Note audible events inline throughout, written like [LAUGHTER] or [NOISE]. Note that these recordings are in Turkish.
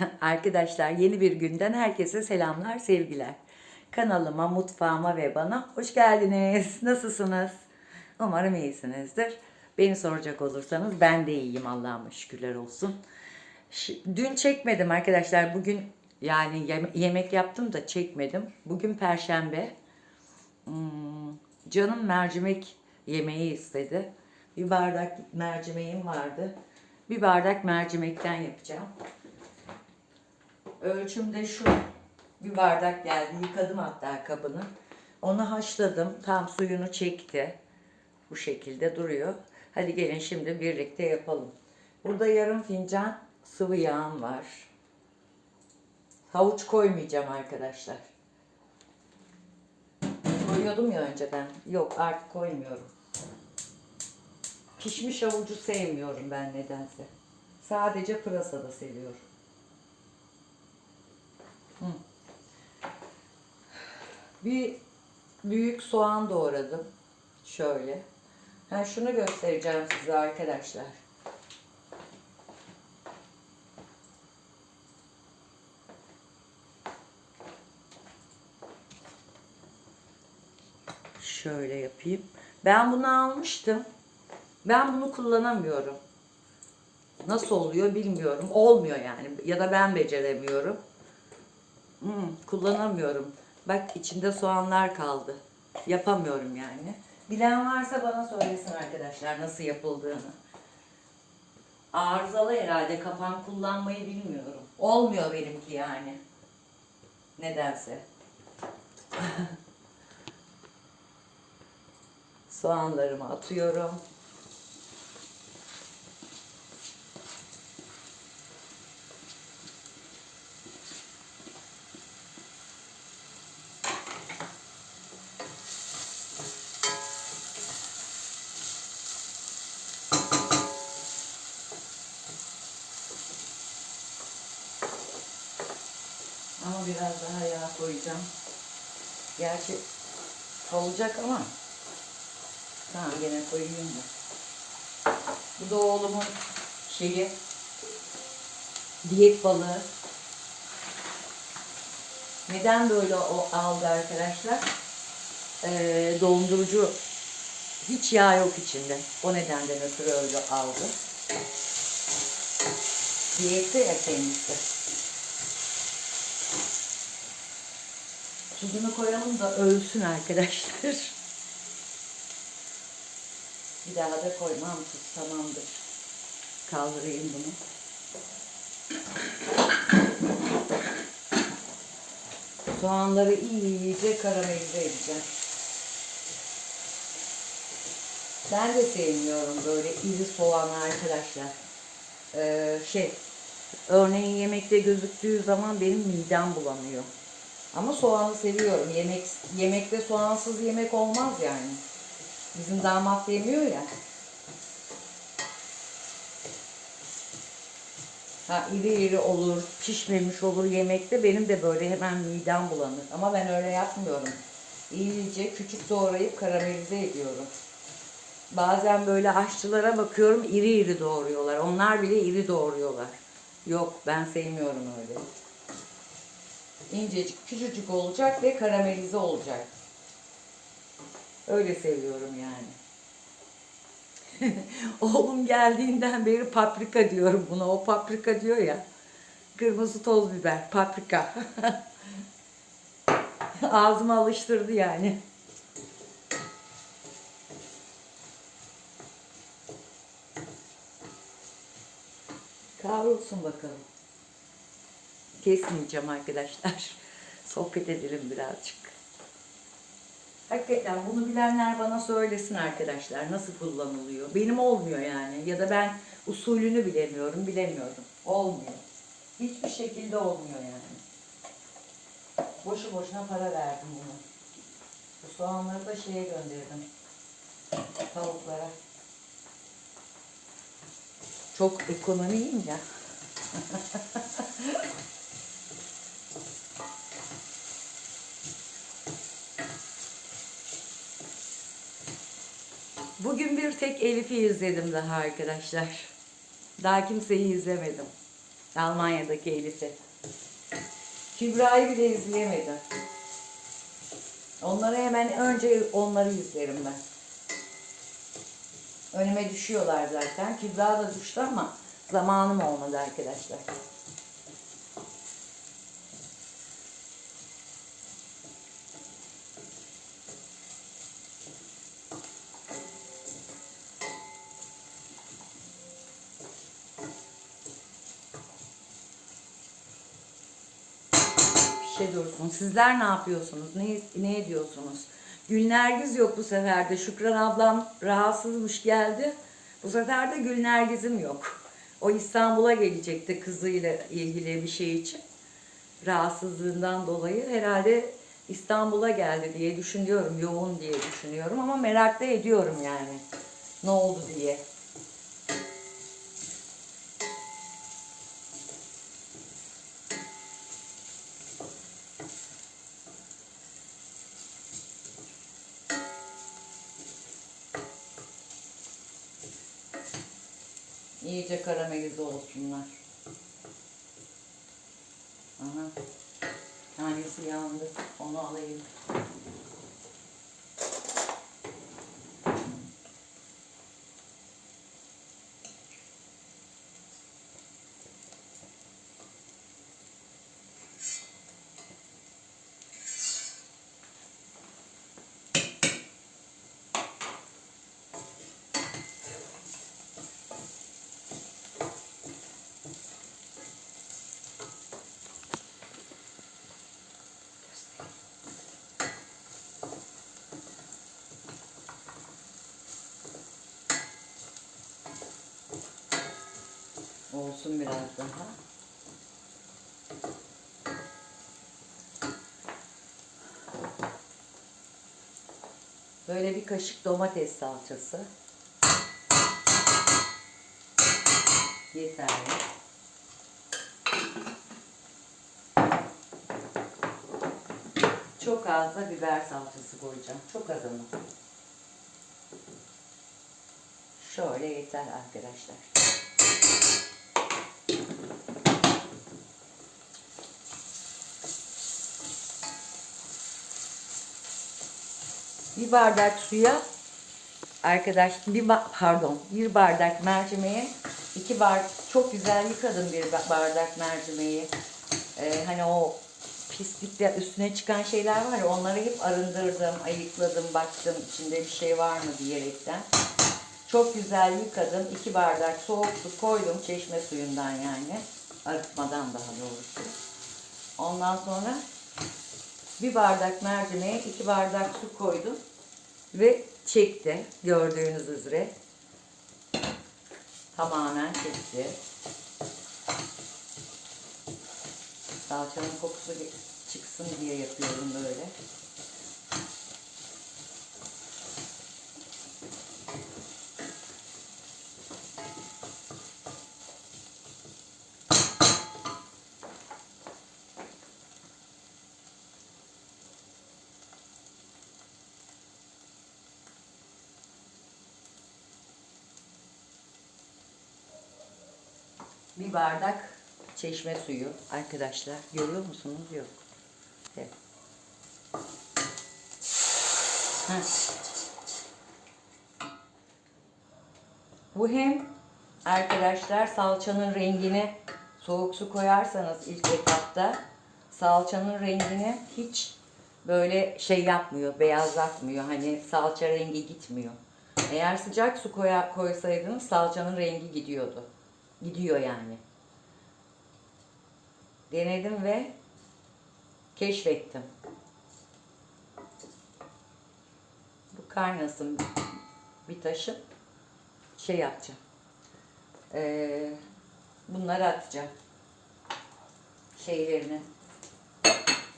[LAUGHS] Arkadaşlar yeni bir günden herkese selamlar, sevgiler. Kanalıma, mutfağıma ve bana hoş geldiniz. [LAUGHS] Nasılsınız? Umarım iyisinizdir. Beni soracak olursanız ben de iyiyim Allah'ıma şükürler olsun. Dün çekmedim arkadaşlar. Bugün yani yem- yemek yaptım da çekmedim. Bugün perşembe. Hmm, canım mercimek yemeği istedi. Bir bardak mercimeğim vardı. Bir bardak mercimekten yapacağım. Ölçüm de şu. Bir bardak geldi. Yıkadım hatta kabını. Onu haşladım. Tam suyunu çekti. Bu şekilde duruyor. Hadi gelin şimdi birlikte yapalım. Burada yarım fincan sıvı yağım var. Havuç koymayacağım arkadaşlar. Koyuyordum ya önceden. Yok artık koymuyorum. Pişmiş havucu sevmiyorum ben nedense. Sadece pırasa da seviyorum. Bir büyük soğan doğradım. Şöyle. Ha şunu göstereceğim size arkadaşlar. Şöyle yapayım. Ben bunu almıştım. Ben bunu kullanamıyorum. Nasıl oluyor bilmiyorum. Olmuyor yani. Ya da ben beceremiyorum. Hmm, kullanamıyorum. Bak içinde soğanlar kaldı. Yapamıyorum yani. Bilen varsa bana söylesin arkadaşlar nasıl yapıldığını. Arızalı herhalde kafam kullanmayı bilmiyorum. Olmuyor benimki yani. Nedense. [LAUGHS] Soğanlarımı atıyorum. Ama biraz daha yağ koyacağım. Gerçi olacak ama tamam gene koyayım da. Bu da oğlumun şeyi diyet balığı. Neden böyle o aldı arkadaşlar? Ee, dondurucu hiç yağ yok içinde. O nedenden ötürü öyle aldı. Diyette ya kendisi. Tuzunu koyalım da ölsün arkadaşlar. Bir daha da koymam tuz tamamdır. Kaldırayım bunu. Soğanları iyice karamelize edeceğim. Ben de sevmiyorum böyle iri soğan arkadaşlar. Ee, şey, örneğin yemekte gözüktüğü zaman benim midem bulanıyor. Ama soğanı seviyorum. Yemek yemekte soğansız yemek olmaz yani. Bizim damat yemiyor ya. Ha iri iri olur, pişmemiş olur yemekte. Benim de böyle hemen midem bulanır. Ama ben öyle yapmıyorum. İyice küçük doğrayıp karamelize ediyorum. Bazen böyle aşçılara bakıyorum iri iri doğruyorlar. Onlar bile iri doğruyorlar. Yok ben sevmiyorum öyle. İncecik, küçücük olacak ve karamelize olacak. Öyle seviyorum yani. [LAUGHS] Oğlum geldiğinden beri paprika diyorum buna. O paprika diyor ya. Kırmızı toz biber, paprika. [LAUGHS] Ağzıma alıştırdı yani. Kavrulsun bakalım. Kesmeyeceğim arkadaşlar. [LAUGHS] Sohbet edelim birazcık. Hakikaten bunu bilenler bana söylesin arkadaşlar. Nasıl kullanılıyor? Benim olmuyor yani. Ya da ben usulünü bilemiyorum, bilemiyorum. Olmuyor. Hiçbir şekilde olmuyor yani. Boşu boşuna para verdim bunu. Bu soğanları da şeye gönderdim. Tavuklara. Çok ekonomiyim ya. [LAUGHS] Bugün bir tek Elif'i izledim daha arkadaşlar. Daha kimseyi izlemedim. Almanya'daki Elif'i. Kübra'yı bile izleyemedim. Onları hemen önce onları izlerim ben. Önüme düşüyorlar zaten. Kübra da düştü ama zamanım olmadı arkadaşlar. Dursun. Sizler ne yapıyorsunuz? Ne, ne ediyorsunuz? Gülnergiz yok bu sefer de. Şükran ablam rahatsızmış geldi. Bu sefer de Gülnergiz'im yok. O İstanbul'a gelecekti kızıyla ilgili bir şey için. Rahatsızlığından dolayı herhalde İstanbul'a geldi diye düşünüyorum. Yoğun diye düşünüyorum ama merak da ediyorum yani. Ne oldu diye. İyice karamelize olsunlar. Aha. Tanesi yandı. Onu alayım. Olsun biraz daha. Böyle bir kaşık domates salçası. Yeterli. Çok az da biber salçası koyacağım. Çok az ama. Şöyle yeter arkadaşlar. Bir bardak suya arkadaş bir pardon bir bardak mercimeğe iki bardak çok güzel yıkadım bir ba- bardak mercimeği. Ee, hani o pislikler üstüne çıkan şeyler var ya onları hep arındırdım, ayıkladım, baktım içinde bir şey var mı diyerekten. Çok güzel yıkadım. iki bardak soğuk su koydum çeşme suyundan yani. Arıtmadan daha doğrusu. Ondan sonra bir bardak mercimeğe iki bardak su koydum ve çekti gördüğünüz üzere. Tamamen çekti. Salçanın kokusu çıksın diye yapıyorum böyle. Bir bardak çeşme suyu arkadaşlar. Görüyor musunuz? Yok. Bu hem arkadaşlar salçanın rengini soğuk su koyarsanız ilk etapta salçanın rengini hiç böyle şey yapmıyor, beyazlatmıyor. Hani salça rengi gitmiyor. Eğer sıcak su koya, koysaydınız salçanın rengi gidiyordu. Gidiyor yani. Denedim ve keşfettim. Bu kaynasın bir taşın şey yapacağım. Ee, bunları atacağım. Şeylerini,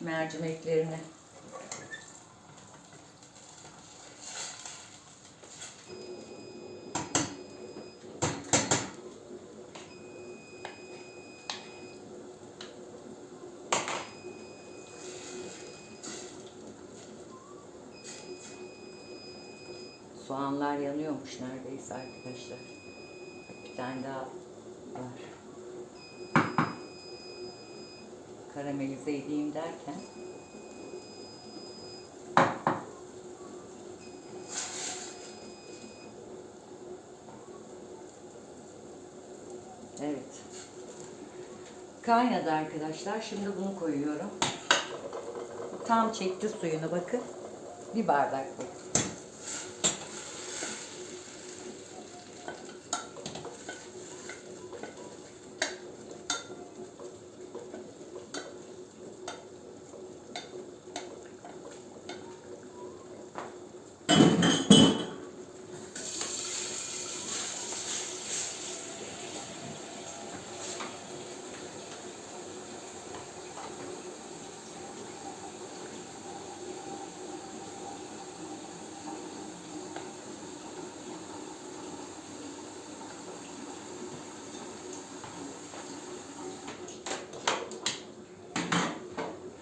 mercimeklerini. Soğanlar yanıyormuş neredeyse arkadaşlar. Bir tane daha var. karamelize edeyim derken. Evet. Kaynadı arkadaşlar. Şimdi bunu koyuyorum. Tam çekti suyunu bakın. Bir bardak bu.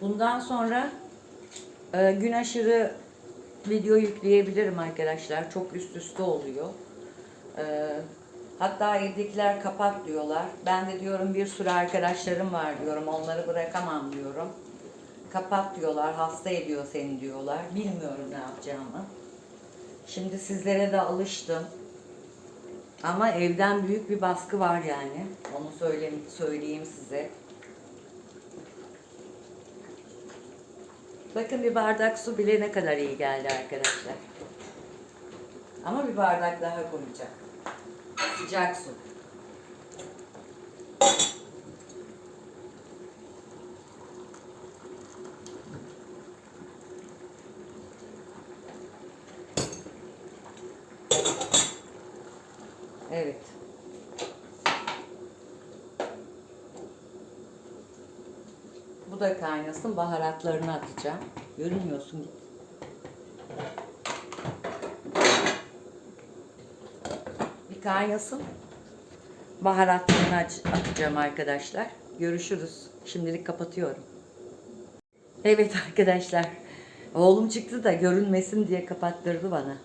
Bundan sonra e, gün aşırı video yükleyebilirim arkadaşlar. Çok üst üste oluyor. E, hatta evdekiler kapat diyorlar. Ben de diyorum bir sürü arkadaşlarım var diyorum. Onları bırakamam diyorum. Kapat diyorlar. Hasta ediyor seni diyorlar. Bilmiyorum ne yapacağımı. Şimdi sizlere de alıştım. Ama evden büyük bir baskı var yani. Onu söyle, söyleyeyim size. Bakın bir bardak su bile ne kadar iyi geldi arkadaşlar. Ama bir bardak daha koyacağım. Sıcak su. Evet. Bu da kaynasın. Baharatlarını atacağım. Görünmüyorsun. Bir kaynasın. Baharatlarını atacağım arkadaşlar. Görüşürüz. Şimdilik kapatıyorum. Evet arkadaşlar. Oğlum çıktı da görünmesin diye kapattırdı bana.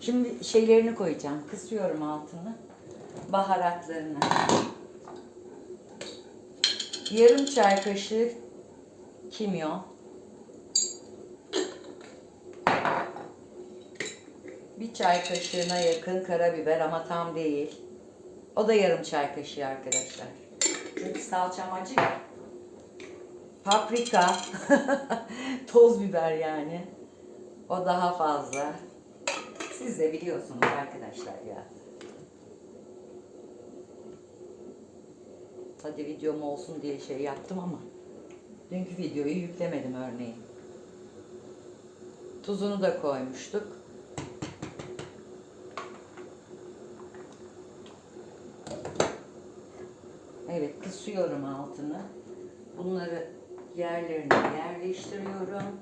Şimdi şeylerini koyacağım. Kısıyorum altını. Baharatlarını. Yarım çay kaşığı kimyon. Bir çay kaşığına yakın karabiber ama tam değil. O da yarım çay kaşığı arkadaşlar. Çünkü salçam acı ya. Paprika. [LAUGHS] Toz biber yani. O daha fazla. Siz de biliyorsunuz arkadaşlar ya. Hadi videom olsun diye şey yaptım ama dünkü videoyu yüklemedim örneğin. Tuzunu da koymuştuk. Evet kısıyorum altını. Bunları yerlerine yerleştiriyorum.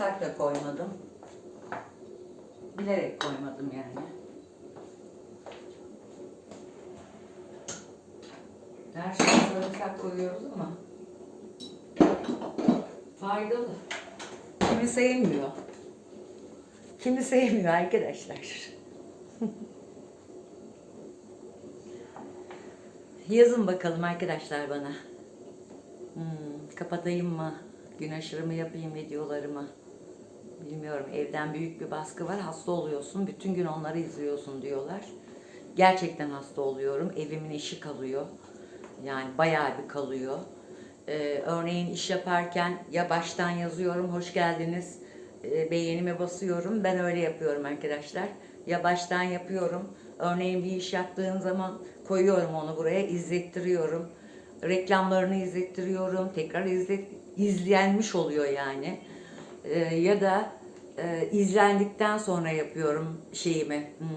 Sarımsak da koymadım. Bilerek koymadım yani. Her şeye sarımsak koyuyoruz ama faydalı. Kimi sevmiyor. Kimi sevmiyor arkadaşlar. [LAUGHS] Yazın bakalım arkadaşlar bana. Hmm, kapatayım mı? Gün aşırı mı yapayım videolarımı? Bilmiyorum. Evden büyük bir baskı var. Hasta oluyorsun. Bütün gün onları izliyorsun diyorlar. Gerçekten hasta oluyorum. Evimin işi kalıyor. Yani bayağı bir kalıyor. Ee, örneğin iş yaparken ya baştan yazıyorum. Hoş geldiniz. Ee, beğenime basıyorum. Ben öyle yapıyorum arkadaşlar. Ya baştan yapıyorum. Örneğin bir iş yaptığım zaman koyuyorum onu buraya. izlettiriyorum. Reklamlarını izlettiriyorum. Tekrar izlet, izlenmiş oluyor yani. Ee, ya da e, izlendikten sonra yapıyorum şeyimi, hmm,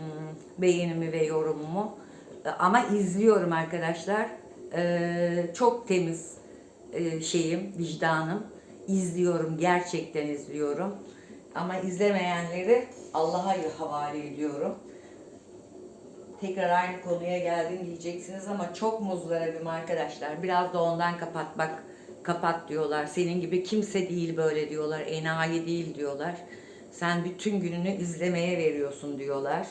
beğenimi ve yorumumu. E, Ama izliyorum arkadaşlar. Ee, çok temiz e, şeyim, vicdanım. İzliyorum, gerçekten izliyorum. Ama izlemeyenleri Allah'a havale ediyorum. Tekrar aynı konuya geldim diyeceksiniz ama çok muzdaribim arkadaşlar. Biraz da ondan kapat bak Kapat diyorlar. Senin gibi kimse değil böyle diyorlar. Enayi değil diyorlar. Sen bütün gününü izlemeye veriyorsun diyorlar.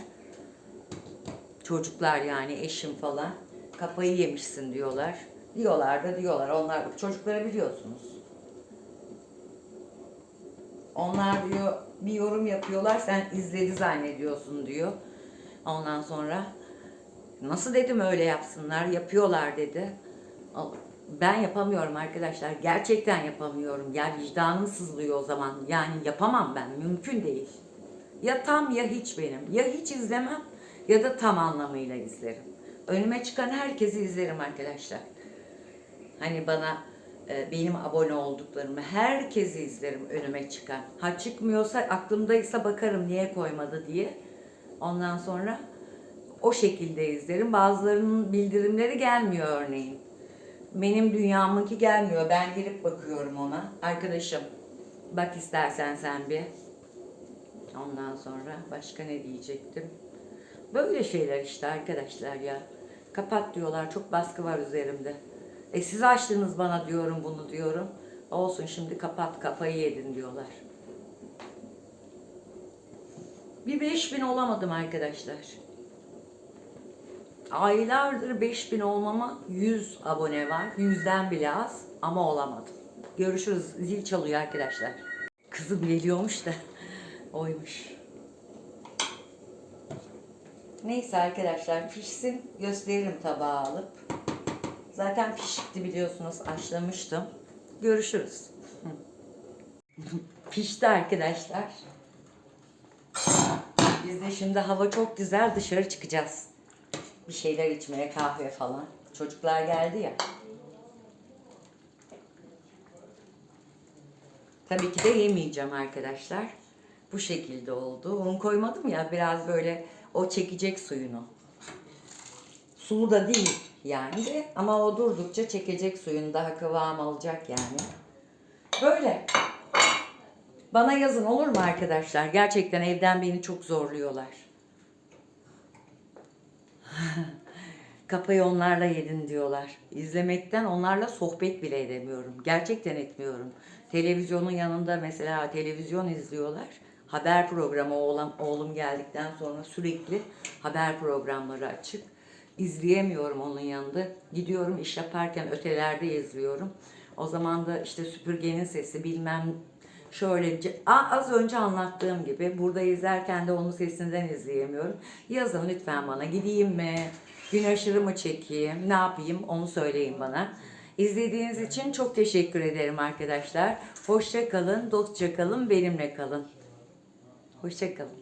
Çocuklar yani eşim falan. Kafayı yemişsin diyorlar. Diyorlar da diyorlar. Onlar çocukları biliyorsunuz. Onlar diyor bir yorum yapıyorlar sen izledi zannediyorsun diyor. Ondan sonra nasıl dedim öyle yapsınlar yapıyorlar dedi. Ben yapamıyorum arkadaşlar. Gerçekten yapamıyorum. Ya vicdanım sızlıyor o zaman. Yani yapamam ben. Mümkün değil. Ya tam ya hiç benim. Ya hiç izlemem ya da tam anlamıyla izlerim. Önüme çıkan herkesi izlerim arkadaşlar. Hani bana e, benim abone olduklarımı herkesi izlerim önüme çıkan. Ha çıkmıyorsa aklımdaysa bakarım niye koymadı diye. Ondan sonra o şekilde izlerim. Bazılarının bildirimleri gelmiyor örneğin. Benim dünyamınki gelmiyor. Ben girip bakıyorum ona. Arkadaşım bak istersen sen bir. Ondan sonra başka ne diyecektim? Böyle şeyler işte arkadaşlar ya. Kapat diyorlar. Çok baskı var üzerimde. E siz açtınız bana diyorum bunu diyorum. Olsun şimdi kapat kafayı yedin diyorlar. Bir 5000 olamadım arkadaşlar. Aylardır 5000 olmama 100 abone var. 100'den bile az ama olamadım. Görüşürüz. Zil çalıyor arkadaşlar. Kızım geliyormuş da [LAUGHS] oymuş. Neyse arkadaşlar pişsin gösteririm tabağa alıp. Zaten pişikti biliyorsunuz açlamıştım. Görüşürüz. [LAUGHS] Pişti arkadaşlar. Biz de şimdi hava çok güzel dışarı çıkacağız. Bir şeyler içmeye kahve falan. Çocuklar geldi ya. Tabii ki de yemeyeceğim arkadaşlar. Bu şekilde oldu. Un koymadım ya biraz böyle o çekecek suyunu. Sulu da değil yani de ama o durdukça çekecek suyunu daha kıvam alacak yani. Böyle. Bana yazın olur mu arkadaşlar? Gerçekten evden beni çok zorluyorlar. [LAUGHS] Kafayı onlarla yedin diyorlar. İzlemekten onlarla sohbet bile edemiyorum. Gerçekten etmiyorum. Televizyonun yanında mesela televizyon izliyorlar. Haber programı oğlum, oğlum geldikten sonra sürekli haber programları açık. İzleyemiyorum onun yanında. Gidiyorum iş yaparken ötelerde izliyorum. O zaman da işte süpürgenin sesi bilmem şöyle az önce anlattığım gibi burada izlerken de onun sesinden izleyemiyorum. Yazın lütfen bana gideyim mi? Gün aşırı mı çekeyim? Ne yapayım? Onu söyleyin bana. İzlediğiniz için çok teşekkür ederim arkadaşlar. Hoşça kalın, dostça kalın, benimle kalın. Hoşça kalın.